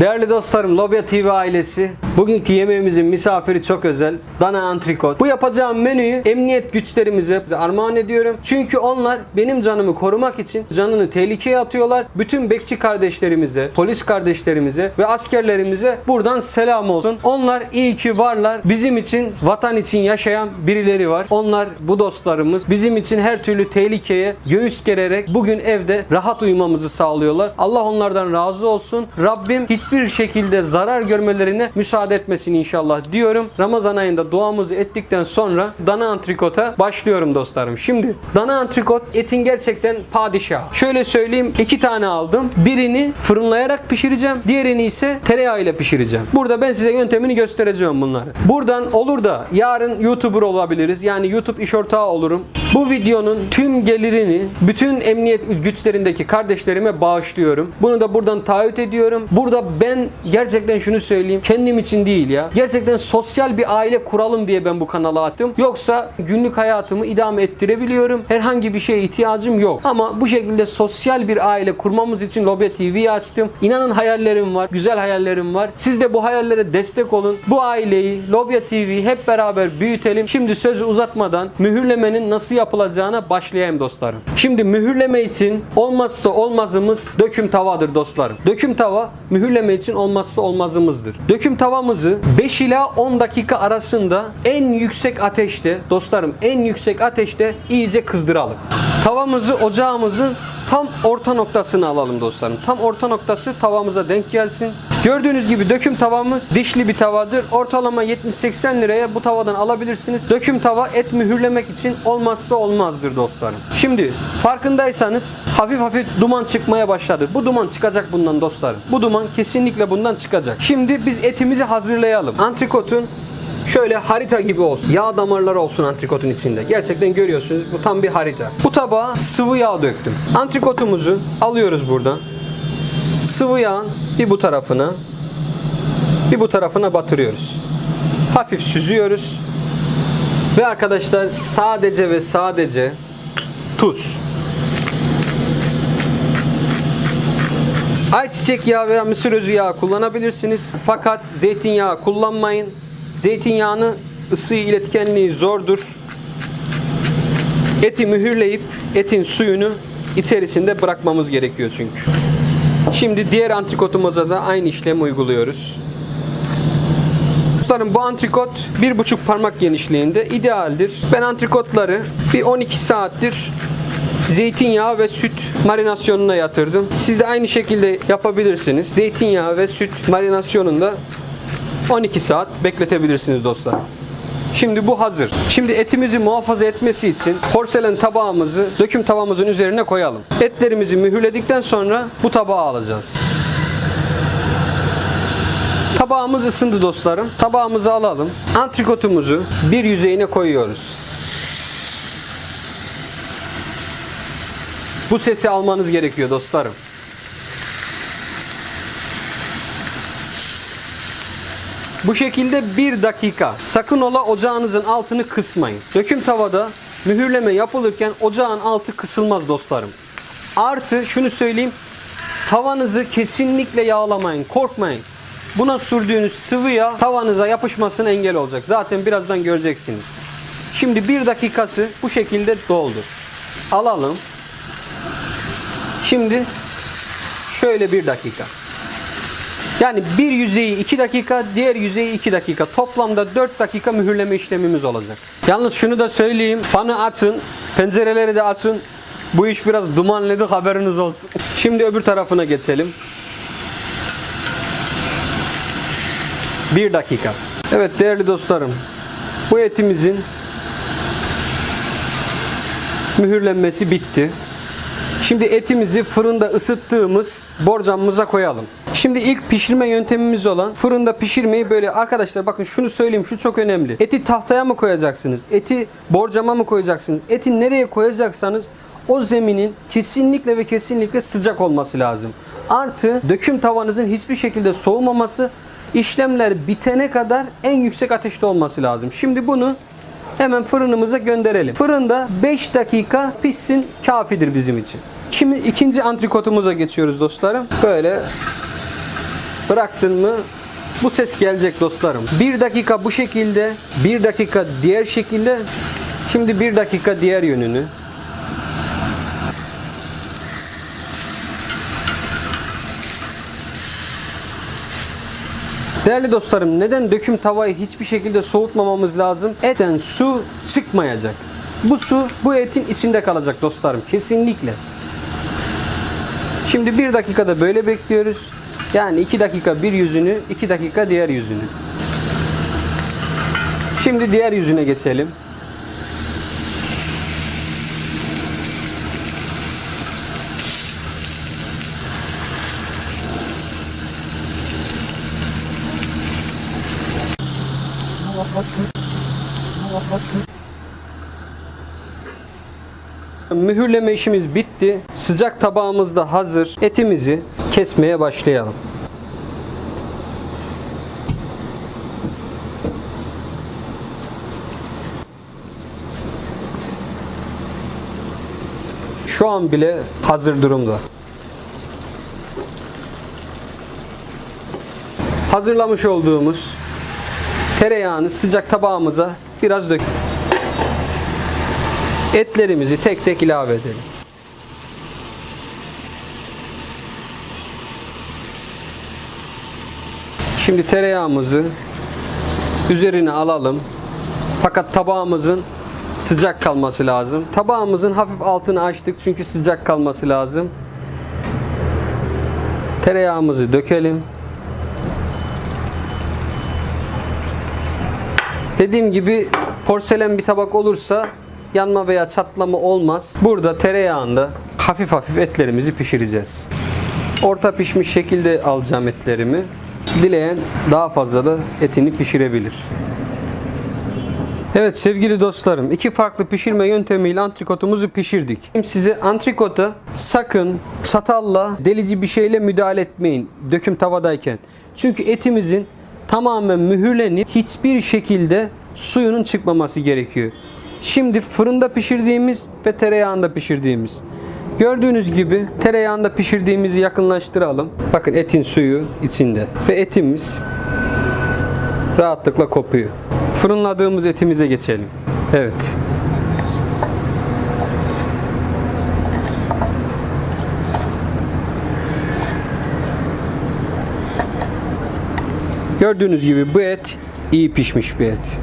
Değerli dostlarım, Lobya TV ailesi, bugünkü yemeğimizin misafiri çok özel. Dana antrikot. Bu yapacağım menüyü emniyet güçlerimize armağan ediyorum. Çünkü onlar benim canımı korumak için canını tehlikeye atıyorlar. Bütün bekçi kardeşlerimize, polis kardeşlerimize ve askerlerimize buradan selam olsun. Onlar iyi ki varlar. Bizim için, vatan için yaşayan birileri var. Onlar bu dostlarımız. Bizim için her türlü tehlikeye göğüs gererek bugün evde rahat uyumamızı sağlıyorlar. Allah onlardan razı olsun. Rabbim hiçbir şekilde zarar görmelerine müsaade etmesin inşallah diyorum. Ramazan ayında duamızı ettikten sonra dana antrikota başlıyorum dostlarım. Şimdi dana antrikot etin gerçekten padişahı. Şöyle söyleyeyim iki tane aldım. Birini fırınlayarak pişireceğim. Diğerini ise tereyağıyla pişireceğim. Burada ben size yöntemini göstereceğim bunları. Buradan olur da yarın YouTuber olabiliriz. Yani YouTube iş ortağı olurum. Bu videonun tüm gelirini bütün emniyet güçlerindeki kardeşlerime bağışlıyorum. Bunu da buradan taahhüt ediyorum. Burada ben gerçekten şunu söyleyeyim. Kendim için değil ya. Gerçekten sosyal bir aile kuralım diye ben bu kanala attım. Yoksa günlük hayatımı idame ettirebiliyorum. Herhangi bir şeye ihtiyacım yok. Ama bu şekilde sosyal bir aile kurmamız için Lobya TV'yi açtım. İnanın hayallerim var. Güzel hayallerim var. Siz de bu hayallere destek olun. Bu aileyi Lobya TV hep beraber büyütelim. Şimdi sözü uzatmadan mühürlemenin nasıl yapılacağına başlayayım dostlarım. Şimdi mühürleme için olmazsa olmazımız döküm tavadır dostlarım. Döküm tava mühürleme için olmazsa olmazımızdır. Döküm tavamızı 5 ila 10 dakika arasında en yüksek ateşte dostlarım en yüksek ateşte iyice kızdıralım. Tavamızı ocağımızın tam orta noktasını alalım dostlarım. Tam orta noktası tavamıza denk gelsin. Gördüğünüz gibi döküm tavamız dişli bir tavadır. Ortalama 70-80 liraya bu tavadan alabilirsiniz. Döküm tava et mühürlemek için olmazsa olmazdır dostlarım. Şimdi farkındaysanız hafif hafif duman çıkmaya başladı. Bu duman çıkacak bundan dostlarım. Bu duman kesinlikle bundan çıkacak. Şimdi biz etimizi hazırlayalım. Antrikotun Şöyle harita gibi olsun. Yağ damarları olsun antrikotun içinde. Gerçekten görüyorsunuz bu tam bir harita. Bu tabağa sıvı yağ döktüm. Antrikotumuzu alıyoruz buradan. Sıvı yağın bir bu tarafına bir bu tarafına batırıyoruz. Hafif süzüyoruz. Ve arkadaşlar sadece ve sadece tuz. Ayçiçek yağı veya mısır özü yağı kullanabilirsiniz. Fakat zeytinyağı kullanmayın. Zeytinyağını ısı iletkenliği zordur. Eti mühürleyip etin suyunu içerisinde bırakmamız gerekiyor çünkü. Şimdi diğer antrikotumuza da aynı işlemi uyguluyoruz. Dostlarım bu antrikot bir buçuk parmak genişliğinde idealdir. Ben antrikotları bir 12 saattir zeytinyağı ve süt marinasyonuna yatırdım. Siz de aynı şekilde yapabilirsiniz. Zeytinyağı ve süt marinasyonunda 12 saat bekletebilirsiniz dostlar. Şimdi bu hazır. Şimdi etimizi muhafaza etmesi için porselen tabağımızı döküm tavamızın üzerine koyalım. Etlerimizi mühürledikten sonra bu tabağa alacağız. Tabağımız ısındı dostlarım. Tabağımızı alalım. Antrikotumuzu bir yüzeyine koyuyoruz. Bu sesi almanız gerekiyor dostlarım. Bu şekilde bir dakika. Sakın ola ocağınızın altını kısmayın. Döküm tavada mühürleme yapılırken ocağın altı kısılmaz dostlarım. Artı şunu söyleyeyim. Tavanızı kesinlikle yağlamayın. Korkmayın. Buna sürdüğünüz sıvı yağ tavanıza yapışmasına engel olacak. Zaten birazdan göreceksiniz. Şimdi bir dakikası bu şekilde doldu. Alalım. Şimdi şöyle bir dakika. Yani bir yüzeyi 2 dakika, diğer yüzeyi 2 dakika. Toplamda 4 dakika mühürleme işlemimiz olacak. Yalnız şunu da söyleyeyim. Fanı açın, pencereleri de açın. Bu iş biraz dumanladı haberiniz olsun. Şimdi öbür tarafına geçelim. 1 dakika. Evet değerli dostlarım. Bu etimizin mühürlenmesi bitti. Şimdi etimizi fırında ısıttığımız borcamımıza koyalım. Şimdi ilk pişirme yöntemimiz olan fırında pişirmeyi böyle arkadaşlar bakın şunu söyleyeyim şu çok önemli. Eti tahtaya mı koyacaksınız? Eti borcama mı koyacaksınız? Eti nereye koyacaksanız o zeminin kesinlikle ve kesinlikle sıcak olması lazım. Artı döküm tavanızın hiçbir şekilde soğumaması işlemler bitene kadar en yüksek ateşte olması lazım. Şimdi bunu hemen fırınımıza gönderelim. Fırında 5 dakika pişsin kafidir bizim için. Şimdi ikinci antrikotumuza geçiyoruz dostlarım. Böyle bıraktın mı bu ses gelecek dostlarım. Bir dakika bu şekilde, bir dakika diğer şekilde. Şimdi bir dakika diğer yönünü. Değerli dostlarım neden döküm tavayı hiçbir şekilde soğutmamamız lazım? Etten su çıkmayacak. Bu su bu etin içinde kalacak dostlarım kesinlikle. Şimdi bir dakikada böyle bekliyoruz. Yani iki dakika bir yüzünü, iki dakika diğer yüzünü. Şimdi diğer yüzüne geçelim. Mühürleme işimiz bitti. Sıcak tabağımız da hazır. Etimizi kesmeye başlayalım. Şu an bile hazır durumda. Hazırlamış olduğumuz tereyağını sıcak tabağımıza biraz dök. Etlerimizi tek tek ilave edelim. Şimdi tereyağımızı üzerine alalım. Fakat tabağımızın sıcak kalması lazım. Tabağımızın hafif altını açtık çünkü sıcak kalması lazım. Tereyağımızı dökelim. Dediğim gibi porselen bir tabak olursa yanma veya çatlama olmaz. Burada tereyağında hafif hafif etlerimizi pişireceğiz. Orta pişmiş şekilde alacağım etlerimi. Dileyen daha fazla da etini pişirebilir. Evet sevgili dostlarım iki farklı pişirme yöntemiyle antrikotumuzu pişirdik. Şimdi size antrikota sakın çatalla delici bir şeyle müdahale etmeyin döküm tavadayken. Çünkü etimizin tamamen mühürlenip hiçbir şekilde suyunun çıkmaması gerekiyor. Şimdi fırında pişirdiğimiz ve tereyağında pişirdiğimiz. Gördüğünüz gibi tereyağında pişirdiğimizi yakınlaştıralım. Bakın etin suyu içinde ve etimiz rahatlıkla kopuyor. Fırınladığımız etimize geçelim. Evet. Gördüğünüz gibi bu et iyi pişmiş bir et.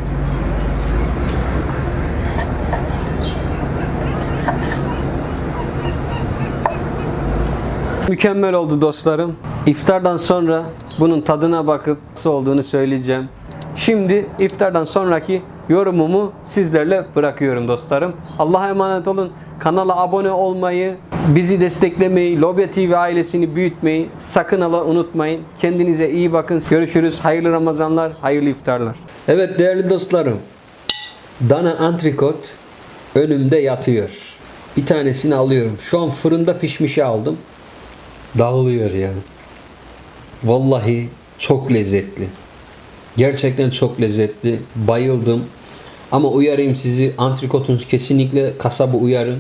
Mükemmel oldu dostlarım. İftardan sonra bunun tadına bakıp nasıl olduğunu söyleyeceğim. Şimdi iftardan sonraki yorumumu sizlerle bırakıyorum dostlarım. Allah'a emanet olun. Kanala abone olmayı, bizi desteklemeyi, Lobya TV ailesini büyütmeyi sakın ala unutmayın. Kendinize iyi bakın. Görüşürüz. Hayırlı Ramazanlar, hayırlı iftarlar. Evet değerli dostlarım. Dana antrikot önümde yatıyor. Bir tanesini alıyorum. Şu an fırında pişmişi aldım. Dağılıyor ya. Vallahi çok lezzetli. Gerçekten çok lezzetli. Bayıldım. Ama uyarayım sizi antrikotunuz kesinlikle kasabı uyarın.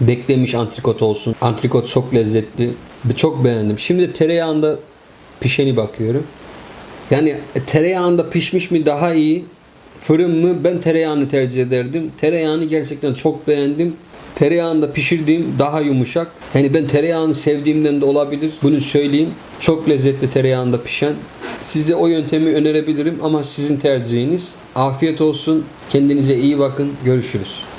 Beklemiş antrikot olsun. Antrikot çok lezzetli. Çok beğendim. Şimdi tereyağında pişeni bakıyorum. Yani tereyağında pişmiş mi daha iyi? Fırın mı? Ben tereyağını tercih ederdim. Tereyağını gerçekten çok beğendim. Tereyağında pişirdiğim daha yumuşak. Yani ben tereyağını sevdiğimden de olabilir. Bunu söyleyeyim. Çok lezzetli tereyağında pişen. Size o yöntemi önerebilirim ama sizin tercihiniz. Afiyet olsun. Kendinize iyi bakın. Görüşürüz.